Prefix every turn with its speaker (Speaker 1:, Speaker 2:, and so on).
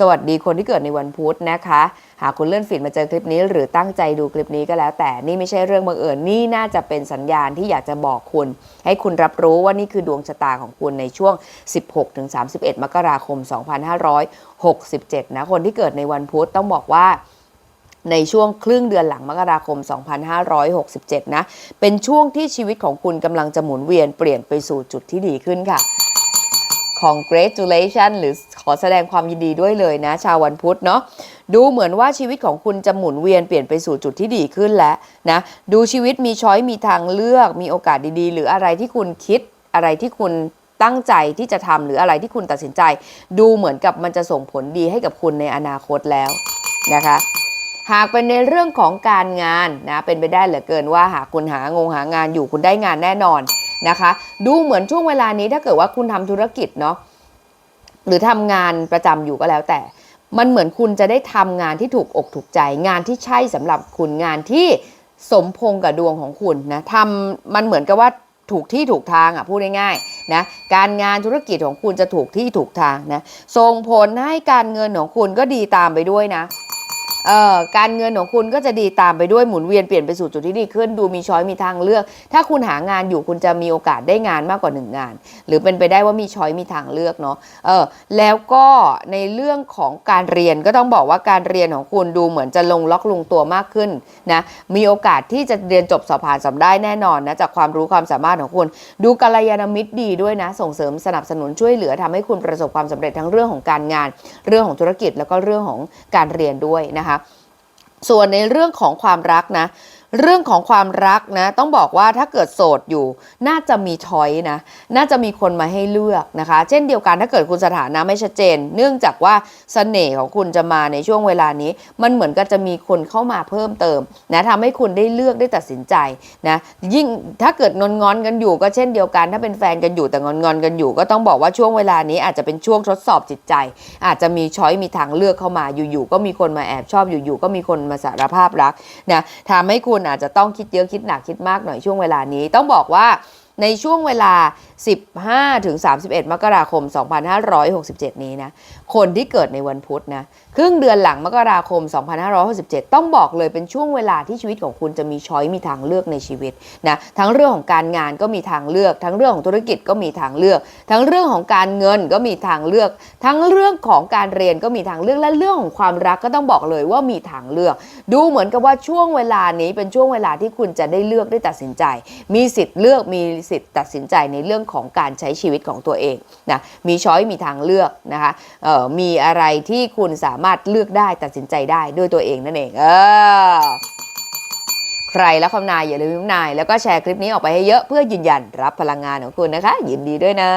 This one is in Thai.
Speaker 1: สวัสดีคนที่เกิดในวันพุธนะคะ หากคุณเลื่อนฟีดมาเจอคลิปนี้ หรือตั้งใจดูคลิปนี้ก็แล้ว แต่นี่ไม่ใช่เรื่องบังเอิญนี่น่าจะเป็นสัญญาณที่อยากจะบอกคุณ ให้คุณรับรู้ว่านี่คือดวงชะตาของคุณในช่วง 16-31 มกราคม 2567 นะคนที่เกิดในวันพุธต้องบอกว่าในช่วงครึ่งเดือนหลังมกราคม 2567 นะ เป็นช่วงที่ชีวิตของคุณกำลังจะหมุนเวียนเปลี่ยนไปสู่จุดที่ดีขึ้นค่ะ congratulation หรือขอแสดงความยินดีด้วยเลยนะ ชาววันพุธเนาะดูเหมือนว่าชีวิตของคุณจะหมุนเวียนเปลี่ยนไปสู่จุดที่ดีขึ้นแล้วนะดูชีวิตมีช้อยมีทางเลือกมีโอกาสดีๆ หรืออะไรที่คุณคิดอะไรที่คุณตั้งใจที่จะทำหรืออะไรที่คุณตัดสินใจ ดูเหมือนกับมันจะส่งผลดีให้กับคุณในอนาคตแล้วนะคะหากเป็นในเรื่องของการงานนะเป็นไปได้เหลือเกินว่าหากคุณหางงหางานอยู่คุณได้งานแน่นอน นะคะ ดูเหมือนช่วงเวลานี้ถ้าเกิดว่าคุณทำธุรกิจเนาะหรือทำงานประจำอยู่ก็แล้วแต่ มันเหมือนคุณจะได้ทำงานที่ถูกอกถูกใจ งานที่ใช่สำหรับคุณงานที่สมพงกับดวงของคุณนะทำมันเหมือนกับว่าถูกที่ถูกทางอะพูดง่ายๆนะการงานธุรกิจของคุณจะถูกที่ถูกทางนะส่งผลให้การเงินของคุณก็ดีตามไปด้วยนะ การเงินของคุณก็จะดีตามไปด้วยหมุนเวียนเปลี่ยนไปสู่จุดที่ดีขึ้น ดูมีช้อยมีทางเลือก ถ้าคุณหางานอยู่คุณจะมีโอกาสได้งานมากกว่าหนึ่งงาน หรือเป็นไปได้ว่ามีช้อยมีทางเลือกเนาะเออแล้วก็ในเรื่องของการเรียนก็ต้องบอกว่าการเรียนของคุณดูเหมือนจะลงล็อกลงตัวมากขึ้นนะมีโอกาสที่จะเรียนจบสอบผ่านสอบได้แน่นอนนะจากความรู้ความสามารถของคุณ ดูกัลยาณมิตรดีด้วยนะ ส่งเสริมสนับสนุนช่วยเหลือทำให้คุณประสบความสำเร็จทั้งเรื่องของการงาน เรื่องของธุรกิจแล้วก็เรื่องของการเรียนด้วยนะคะส่วนในเรื่องของความรักนะ เรื่องของความรักนะ ต้องบอกว่าถ้าเกิดโสดอยู่ น่าจะมีชอยนะ น่าจะมีคนมาให้เลือกนะคะ เช่นเดียวกันถ้าเกิดคุณสถานะไม่ชัดเจน เนื่องจากว่าเสน่ห์ของคุณจะมาในช่วงเวลานี้ มันเหมือนกับจะมีคนเข้ามาเพิ่มเติมนะทำให้คุณได้เลือกได้ตัดสินใจนะยิ่งถ้าเกิดงอนงอนกันอยู่ก็เช่นเดียวกัน ถ้าเป็นแฟนกันอยู่แต่งอนงอนกันอยู่ ก็ต้องบอกว่าช่วงเวลานี้อาจจะเป็นช่วงทดสอบจิตใจ อาจจะมีช้อยมีทางเลือกเข้ามาอยู่ๆก็มีคนมาแอบชอบอยู่ๆก็มีคนมาสารภาพรักนะทำให้คุณอาจจะต้องคิดเยอะคิดหนักคิดมากหน่อยช่วงเวลานี้ ต้องบอกว่า ในช่วงเวลา 15ถึง31 มกราคม 2567 นี้นะ คนที่เกิดในวันพุธนะ ครึ่งเดือนหลังมกราคม 2567 ต้องบอกเลยเป็นช่วงเวลาที่ชีวิตของคุณจะมีช้อยมีทางเลือกในชีวิตนะ ทั้งเรื่องของการงานก็มีทางเลือก ทั้งเรื่องของธุรกิจก็มีทางเลือก ทั้งเรื่องของการเงินก็มีทางเลือก ทั้งเรื่องของการเรียนก็มีทางเลือก และเรื่องของความรักก็ต้องบอกเลยว่ามีทางเลือก ดูเหมือนกับว่าช่วงเวลานี้เป็นช่วงเวลาที่คุณจะได้เลือกได้ตัดสินใจ มีสิทธิ์เลือก มีสิทธิ์ตัดสินใจในเรื่องของการใช้ชีวิตของตัวเองนะมีช้อยมีทางเลือกนะคะมีอะไรที่คุณสามารถเลือกได้ตัดสินใจได้ด้วยตัวเองนั่นเองเออใครแล้วคำนายอย่าลืมคำนาย แล้วก็แชร์คลิปนี้ออกไปให้เยอะเพื่อยืนยันรับพลังงานของคุณนะคะ ยินดีด้วยนะ